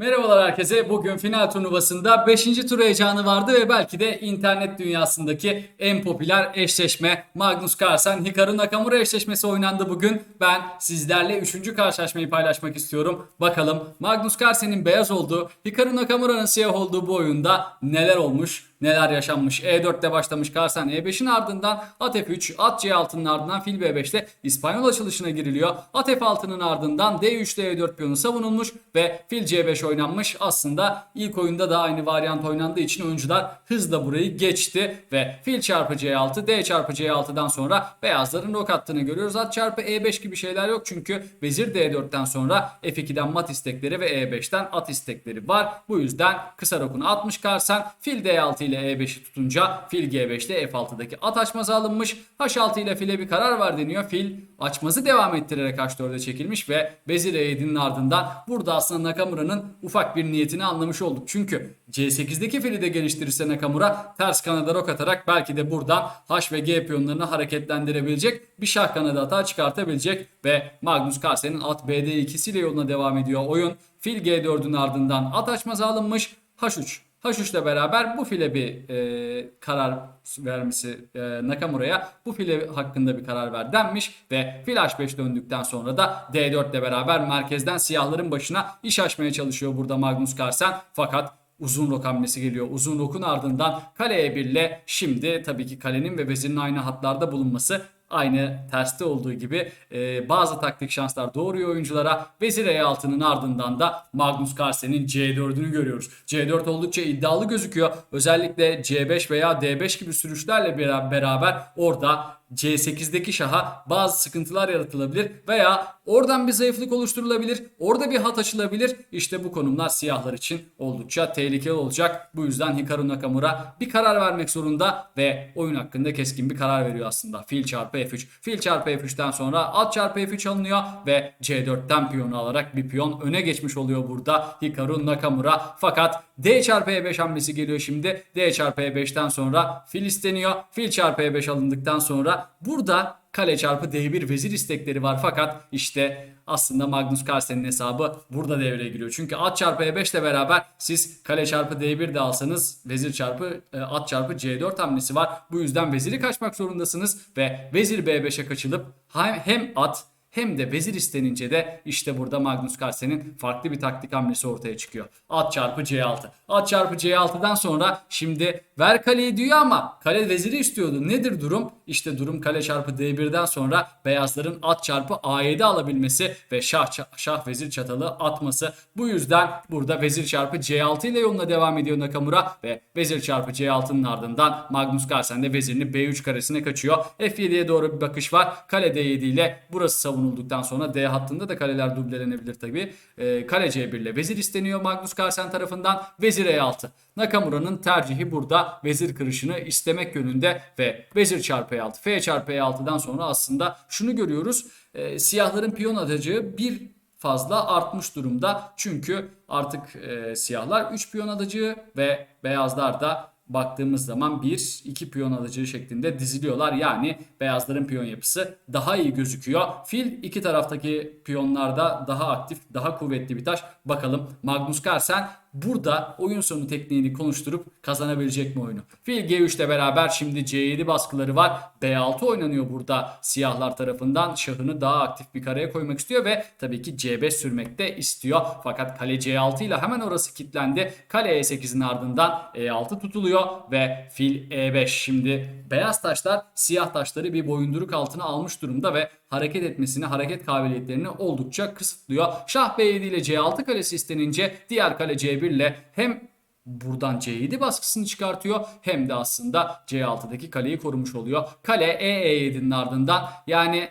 Merhabalar herkese. Bugün final turnuvasında 5. tur heyecanı vardı ve belki de internet dünyasındaki en popüler eşleşme Magnus Carlsen Hikaru Nakamura eşleşmesi oynandı bugün. Ben sizlerle 3. karşılaşmayı paylaşmak istiyorum. Bakalım Magnus Carlsen'in beyaz olduğu, Hikaru Nakamura'nın siyah olduğu bu oyunda neler olmuş? Neler yaşanmış? E4'te başlamış Carlsen E5'in ardından at F3, at C6'nın ardından fil B5'te İspanyol açılışına giriliyor. At F6'nın ardından D3'te E4 piyonu savunulmuş ve fil C5 oynanmış. Aslında ilk oyunda da aynı varyant oynandığı için oyuncular hızla burayı geçti ve fil çarpı C6, D çarpı C6'dan sonra beyazların rok attığını görüyoruz. At çarpı E5 gibi şeyler yok çünkü vezir D4'ten sonra F2'den mat istekleri ve E5'ten at istekleri var. Bu yüzden kısa rokunu atmış Carlsen. Fil D6 ile E5'i tutunca fil G5'te F6'daki at açmazı alınmış. H6 ile file bir karar var deniyor. Fil açmazı devam ettirerek H4'e çekilmiş ve vezir E7'nin ardından burada aslında Nakamura'nın ufak bir niyetini anlamış olduk. Çünkü C8'deki fili de geliştirirse Nakamura ters kanada rok atarak belki de buradan H ve G piyonlarını hareketlendirebilecek bir şah kanadı hata çıkartabilecek ve Magnus Carlsen'in at BD2 ile yoluna devam ediyor oyun. Fil G4'ün ardından at açmazı alınmış. H3 H3 ile beraber bu file bir e, karar vermesi e, Nakamura'ya bu file hakkında bir karar ver denmiş ve fil H5 döndükten sonra da D4 ile beraber merkezden siyahların başına iş açmaya çalışıyor burada Magnus Carlsen fakat uzun rok hamlesi geliyor. Uzun rokun ardından kale E1 ile şimdi tabii ki kalenin ve vezirin aynı hatlarda bulunması aynı terste olduğu gibi e, bazı taktik şanslar doğuruyor oyunculara. Vezir E6'nın ardından da Magnus Carlsen'in C4'ünü görüyoruz. C4 oldukça iddialı gözüküyor. Özellikle C5 veya D5 gibi sürüşlerle bera- beraber orada C8'deki şaha bazı sıkıntılar yaratılabilir veya oradan bir zayıflık oluşturulabilir. Orada bir hat açılabilir. İşte bu konumlar siyahlar için oldukça tehlikeli olacak. Bu yüzden Hikaru Nakamura bir karar vermek zorunda ve oyun hakkında keskin bir karar veriyor aslında. Fil çarpı F3. Fil çarpı F3'ten sonra at çarpı F3 alınıyor ve C4'ten piyonu alarak bir piyon öne geçmiş oluyor burada Hikaru Nakamura. Fakat D çarpı E5 hamlesi geliyor şimdi. D çarpı E5'ten sonra fil isteniyor. Fil çarpı E5 alındıktan sonra burada kale çarpı D1 vezir istekleri var fakat işte aslında Magnus Carlsen'in hesabı burada devreye giriyor. Çünkü at çarpı E5 ile beraber siz kale çarpı D1 de alsanız vezir çarpı e, at çarpı C4 hamlesi var. Bu yüzden veziri kaçmak zorundasınız ve vezir B5'e kaçılıp hem hem at hem de vezir istenince de işte burada Magnus Carlsen'in farklı bir taktik hamlesi ortaya çıkıyor. At çarpı C6. At çarpı C6'dan sonra şimdi ver kaleyi diyor ama kale veziri istiyordu. Nedir durum? İşte durum kale çarpı D1'den sonra beyazların at çarpı A7 alabilmesi ve şah, şah vezir çatalı atması. Bu yüzden burada vezir çarpı C6 ile yoluna devam ediyor Nakamura ve vezir çarpı C6'nın ardından Magnus Carlsen de vezirini B3 karesine kaçıyor. F7'ye doğru bir bakış var. Kale D7 ile burası savunulduktan sonra D hattında da kaleler dublelenebilir tabi. Ee, kale C1 ile vezir isteniyor Magnus Carlsen tarafından. Vezir E6. Nakamura'nın tercihi burada vezir kırışını istemek yönünde ve vezir çarpı E6, F çarpı E6'dan sonra aslında şunu görüyoruz. Ee, siyahların piyon atacağı bir fazla artmış durumda. Çünkü artık e, siyahlar 3 piyon alıcı ve beyazlar da baktığımız zaman 1 2 piyon alıcı şeklinde diziliyorlar. Yani beyazların piyon yapısı daha iyi gözüküyor. Fil iki taraftaki piyonlarda daha aktif, daha kuvvetli bir taş. Bakalım Magnus Carlsen burada oyun sonu tekniğini konuşturup kazanabilecek mi oyunu? Fil G3 ile beraber şimdi C7 baskıları var. B6 oynanıyor burada siyahlar tarafından. Şahını daha aktif bir kareye koymak istiyor ve tabii ki C5 sürmek de istiyor. Fakat kale C6 ile hemen orası kilitlendi. Kale E8'in ardından E6 tutuluyor ve fil E5. Şimdi beyaz taşlar siyah taşları bir boyunduruk altına almış durumda ve hareket etmesini, hareket kabiliyetlerini oldukça kısıtlıyor. Şah B7 ile C6 kalesi istenince diğer kale C1 ile hem buradan C7 baskısını çıkartıyor hem de aslında C6'daki kaleyi korumuş oluyor. Kale E E7'nin ardından yani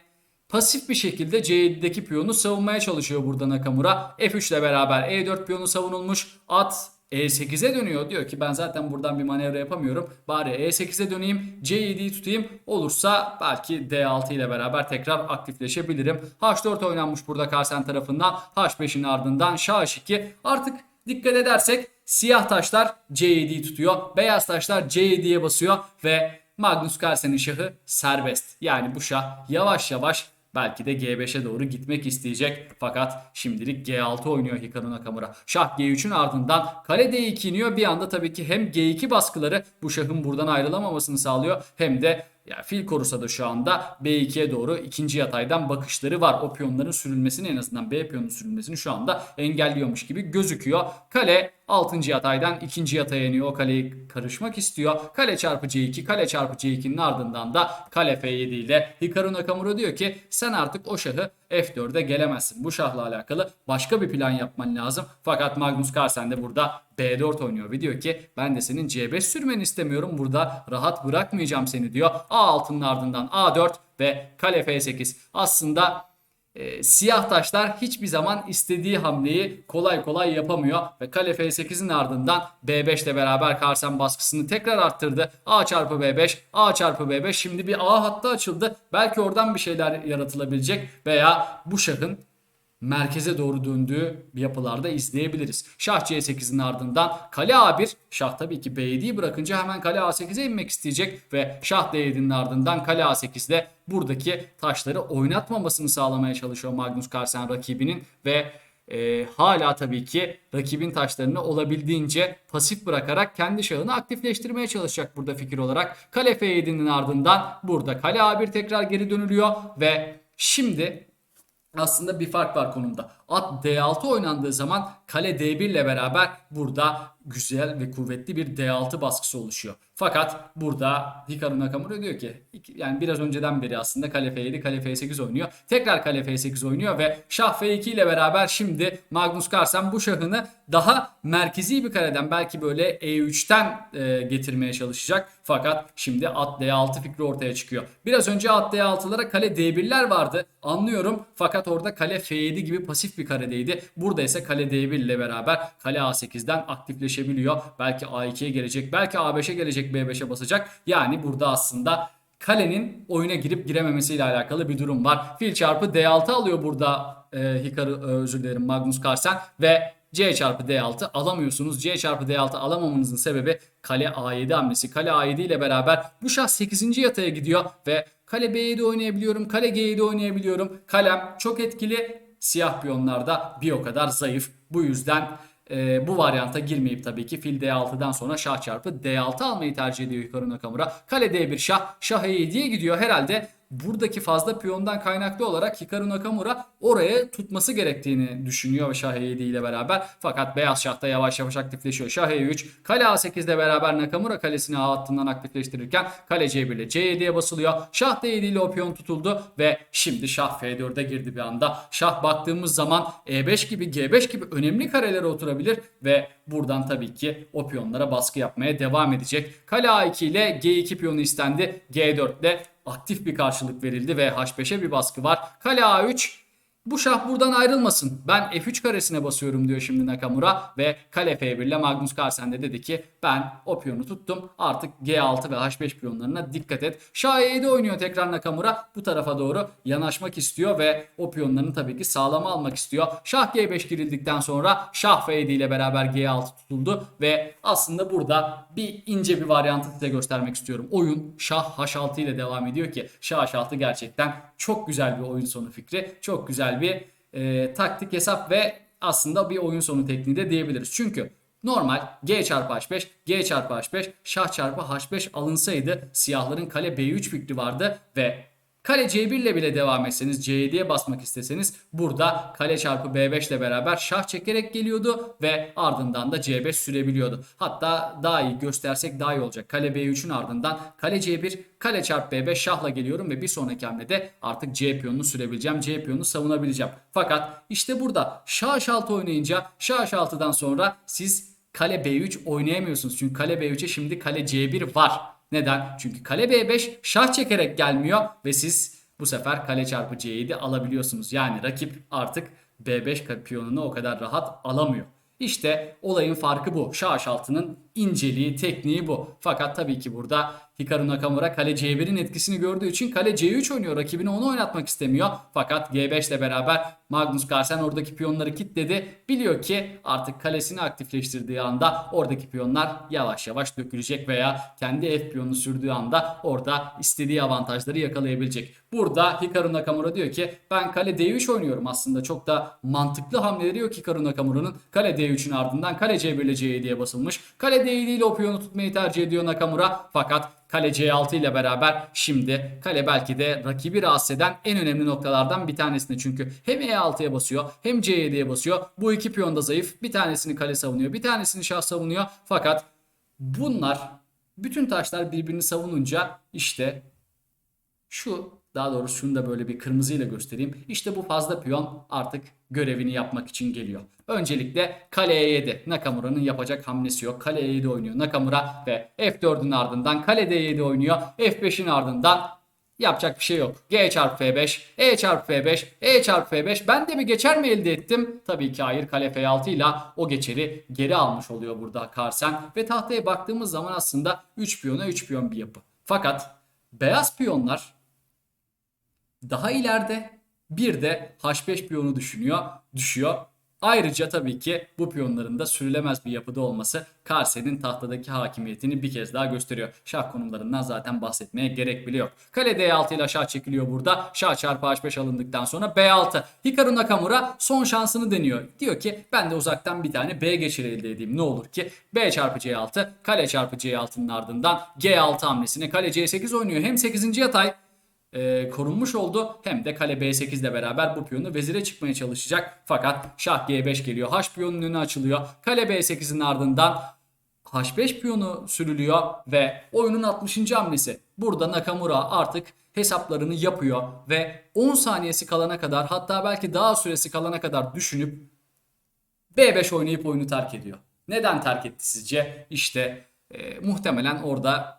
pasif bir şekilde C7'deki piyonu savunmaya çalışıyor burada Nakamura. F3 ile beraber E4 piyonu savunulmuş. At E8'e dönüyor. Diyor ki ben zaten buradan bir manevra yapamıyorum. Bari E8'e döneyim. C7'yi tutayım. Olursa belki D6 ile beraber tekrar aktifleşebilirim. H4 oynanmış burada Carlsen tarafından. H5'in ardından Şah H2. Artık dikkat edersek siyah taşlar C7'yi tutuyor. Beyaz taşlar C7'ye basıyor ve Magnus Carlsen'in şahı serbest. Yani bu şah yavaş yavaş belki de G5'e doğru gitmek isteyecek. Fakat şimdilik G6 oynuyor Hikaru Nakamura. Şah G3'ün ardından kale D2 iniyor. Bir anda tabii ki hem G2 baskıları bu şahın buradan ayrılamamasını sağlıyor hem de ya fil korusa da şu anda B2'ye doğru ikinci yataydan bakışları var. O piyonların sürülmesini en azından B piyonunun sürülmesini şu anda engelliyormuş gibi gözüküyor. Kale 6. yataydan ikinci yataya iniyor. O kaleyi karışmak istiyor. Kale çarpı C2, kale çarpı C2'nin ardından da kale F7 ile Hikaru Nakamura diyor ki sen artık o şahı F4'e gelemezsin. Bu şahla alakalı başka bir plan yapman lazım. Fakat Magnus Carlsen de burada B4 oynuyor ve diyor ki ben de senin C5 sürmeni istemiyorum. Burada rahat bırakmayacağım seni diyor. A6'nın ardından A4 ve kale F8. Aslında e, siyah taşlar hiçbir zaman istediği hamleyi kolay kolay yapamıyor ve kale F8'in ardından B5 ile beraber Carlsen baskısını tekrar arttırdı. A çarpı B5, A çarpı B5 şimdi bir A hattı açıldı. Belki oradan bir şeyler yaratılabilecek veya bu şahın merkeze doğru döndüğü yapılarda izleyebiliriz. Şah C8'in ardından kale A1, şah tabii ki B7'yi bırakınca hemen kale A8'e inmek isteyecek ve şah D7'nin ardından kale A8'de buradaki taşları oynatmamasını sağlamaya çalışıyor Magnus Carlsen rakibinin ve e, hala tabii ki rakibin taşlarını olabildiğince pasif bırakarak kendi şahını aktifleştirmeye çalışacak burada fikir olarak. Kale F7'nin ardından burada kale A1 tekrar geri dönülüyor ve şimdi aslında bir fark var konumda. At D6 oynandığı zaman kale D1 ile beraber burada güzel ve kuvvetli bir D6 baskısı oluşuyor. Fakat burada Hikaru Nakamura diyor ki yani biraz önceden beri aslında kale F7, kale F8 oynuyor. Tekrar kale F8 oynuyor ve şah F2 ile beraber şimdi Magnus Carlsen bu şahını daha merkezi bir kareden belki böyle E3'ten e, getirmeye çalışacak. Fakat şimdi at D6 fikri ortaya çıkıyor. Biraz önce at D6'lara kale D1'ler vardı. Anlıyorum. Fakat orada kale F7 gibi pasif bir karedeydi. Burada ise kale D1 ile beraber kale A8'den aktifleşebiliyor. Belki A2'ye gelecek. Belki A5'e gelecek B5'e basacak. Yani burada aslında kalenin oyuna girip girememesiyle alakalı bir durum var. Fil çarpı D6 alıyor burada e, Hikaru e, özür dilerim Magnus Carlsen ve C çarpı D6 alamıyorsunuz. C çarpı D6 alamamanızın sebebi kale A7 hamlesi. Kale A7 ile beraber bu şah 8. yataya gidiyor ve kale B7 oynayabiliyorum. Kale G7 oynayabiliyorum. Kalem çok etkili. Siyah piyonlarda bir o kadar zayıf. Bu yüzden e, bu varyanta girmeyip tabii ki fil D6'dan sonra şah çarpı D6 almayı tercih ediyor Hikaru Nakamura. Kale D1 şah, şah E7'ye gidiyor. Herhalde buradaki fazla piyondan kaynaklı olarak Hikaru Nakamura oraya tutması gerektiğini düşünüyor Şah E7 ile beraber. Fakat beyaz şahta yavaş yavaş aktifleşiyor. Şah E3, kale A8 ile beraber Nakamura kalesini A hattından aktifleştirirken kale C1 ile C7'ye basılıyor. Şah D7 ile o piyon tutuldu ve şimdi Şah F4'e girdi bir anda. Şah baktığımız zaman E5 gibi G5 gibi önemli karelere oturabilir ve buradan tabii ki o piyonlara baskı yapmaya devam edecek. Kale A2 ile G2 piyonu istendi. G4 ile aktif bir karşılık verildi ve H5'e bir baskı var. Kale A3 bu şah buradan ayrılmasın. Ben F3 karesine basıyorum diyor şimdi Nakamura ve kale F1 ile Magnus Carlsen de dedi ki ben o piyonu tuttum. Artık G6 ve H5 piyonlarına dikkat et. Şah E7 oynuyor tekrar Nakamura. Bu tarafa doğru yanaşmak istiyor ve o piyonlarını tabii ki sağlama almak istiyor. Şah G5 girildikten sonra Şah F7 ile beraber G6 tutuldu ve aslında burada bir ince bir varyantı size göstermek istiyorum. Oyun Şah H6 ile devam ediyor ki Şah H6 gerçekten çok güzel bir oyun sonu fikri. Çok güzel bir e, taktik hesap ve aslında bir oyun sonu tekniği de diyebiliriz. Çünkü normal G çarpı H5, G çarpı H5, şah çarpı H5 alınsaydı siyahların kale B3 fikri vardı ve Kale C1 ile bile devam etseniz C7'ye basmak isteseniz burada kale çarpı B5 ile beraber şah çekerek geliyordu ve ardından da C5 sürebiliyordu. Hatta daha iyi göstersek daha iyi olacak. Kale B3'ün ardından kale C1 kale çarpı B5 şahla geliyorum ve bir sonraki hamlede artık C piyonunu sürebileceğim. C piyonunu savunabileceğim. Fakat işte burada şah H6 oynayınca şah H6'dan sonra siz kale B3 oynayamıyorsunuz. Çünkü kale B3'e şimdi kale C1 var. Neden? Çünkü kale B5 şah çekerek gelmiyor ve siz bu sefer kale çarpı C7 alabiliyorsunuz. Yani rakip artık B5 piyonunu o kadar rahat alamıyor. İşte olayın farkı bu. Şah H6'nın inceliği, tekniği bu. Fakat tabii ki burada Hikaru Nakamura kale C1'in etkisini gördüğü için kale C3 oynuyor. Rakibine onu oynatmak istemiyor. Fakat G5 ile beraber Magnus Carlsen oradaki piyonları kilitledi. Biliyor ki artık kalesini aktifleştirdiği anda oradaki piyonlar yavaş yavaş dökülecek veya kendi F piyonunu sürdüğü anda orada istediği avantajları yakalayabilecek. Burada Hikaru Nakamura diyor ki ben kale D3 oynuyorum aslında. Çok da mantıklı hamleleri yok Hikaru Nakamura'nın. Kale D3'ün ardından kale C1 ile C7'ye basılmış. Kale D7 ile o tutmayı tercih ediyor Nakamura. Fakat kale C6 ile beraber şimdi kale belki de rakibi rahatsız eden en önemli noktalardan bir tanesini. Çünkü hem E6'ya basıyor hem C7'ye basıyor. Bu iki piyon da zayıf. Bir tanesini kale savunuyor. Bir tanesini şah savunuyor. Fakat bunlar bütün taşlar birbirini savununca işte şu daha doğrusu şunu da böyle bir kırmızıyla göstereyim. İşte bu fazla piyon artık görevini yapmak için geliyor. Öncelikle kale E7. Nakamura'nın yapacak hamlesi yok. Kale E7 oynuyor Nakamura ve F4'ün ardından kale D7 oynuyor. F5'in ardından yapacak bir şey yok. G çarpı F5, E çarpı F5, E çarpı F5. Ben de bir geçer mi elde ettim? Tabii ki hayır. Kale F6 ile o geçeri geri almış oluyor burada Carlsen. Ve tahtaya baktığımız zaman aslında 3 piyona 3 piyon bir yapı. Fakat beyaz piyonlar daha ileride bir de H5 piyonu düşünüyor, düşüyor. Ayrıca tabii ki bu piyonların da sürülemez bir yapıda olması Karsen'in tahtadaki hakimiyetini bir kez daha gösteriyor. Şah konumlarından zaten bahsetmeye gerek bile yok. Kale D6 ile şah çekiliyor burada. Şah çarpı H5 alındıktan sonra B6. Hikaru Nakamura son şansını deniyor. Diyor ki ben de uzaktan bir tane B geçiri elde edeyim. Ne olur ki B çarpı C6, kale çarpı C6'nın ardından G6 hamlesine kale C8 oynuyor. Hem 8. yatay e, korunmuş oldu. Hem de kale B8 ile beraber bu piyonu vezire çıkmaya çalışacak. Fakat şah G5 geliyor. H piyonun önü açılıyor. Kale B8'in ardından H5 piyonu sürülüyor ve oyunun 60. hamlesi. Burada Nakamura artık hesaplarını yapıyor ve 10 saniyesi kalana kadar hatta belki daha süresi kalana kadar düşünüp B5 oynayıp oyunu terk ediyor. Neden terk etti sizce? İşte e, muhtemelen orada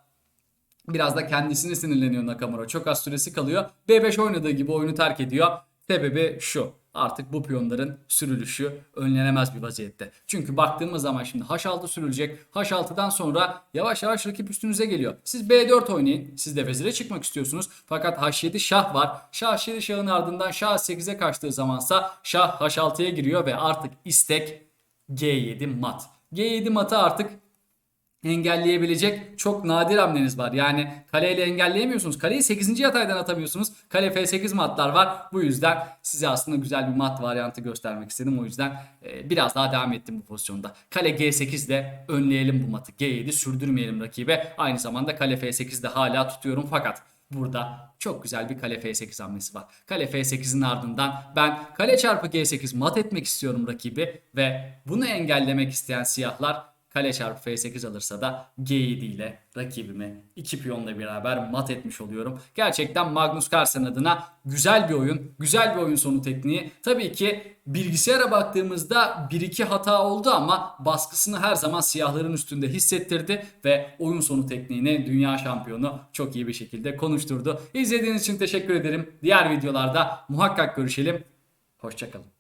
Biraz da kendisine sinirleniyor Nakamura. Çok az süresi kalıyor. B5 oynadığı gibi oyunu terk ediyor. Sebebi şu. Artık bu piyonların sürülüşü önlenemez bir vaziyette. Çünkü baktığımız zaman şimdi H6 sürülecek. H6'dan sonra yavaş yavaş rakip üstünüze geliyor. Siz B4 oynayın. Siz de vezire çıkmak istiyorsunuz. Fakat H7 şah var. Şah H7 şahın ardından şah 8'e kaçtığı zamansa şah H6'ya giriyor ve artık istek G7 mat. G7 matı artık engelleyebilecek çok nadir hamleniz var. Yani kaleyle engelleyemiyorsunuz. Kaleyi 8. yataydan atamıyorsunuz. Kale F8 matlar var. Bu yüzden size aslında güzel bir mat varyantı göstermek istedim. O yüzden e, biraz daha devam ettim bu pozisyonda. Kale G8 de önleyelim bu matı. G7 sürdürmeyelim rakibe. Aynı zamanda kale F8 de hala tutuyorum fakat Burada çok güzel bir kale F8 hamlesi var. Kale F8'in ardından ben kale çarpı G8 mat etmek istiyorum rakibi ve bunu engellemek isteyen siyahlar Kale çarpı F8 alırsa da G7 ile rakibimi iki piyonla beraber mat etmiş oluyorum. Gerçekten Magnus Carlsen adına güzel bir oyun. Güzel bir oyun sonu tekniği. Tabii ki bilgisayara baktığımızda 1-2 hata oldu ama baskısını her zaman siyahların üstünde hissettirdi ve oyun sonu tekniğini dünya şampiyonu çok iyi bir şekilde konuşturdu. İzlediğiniz için teşekkür ederim. Diğer videolarda muhakkak görüşelim. Hoşçakalın.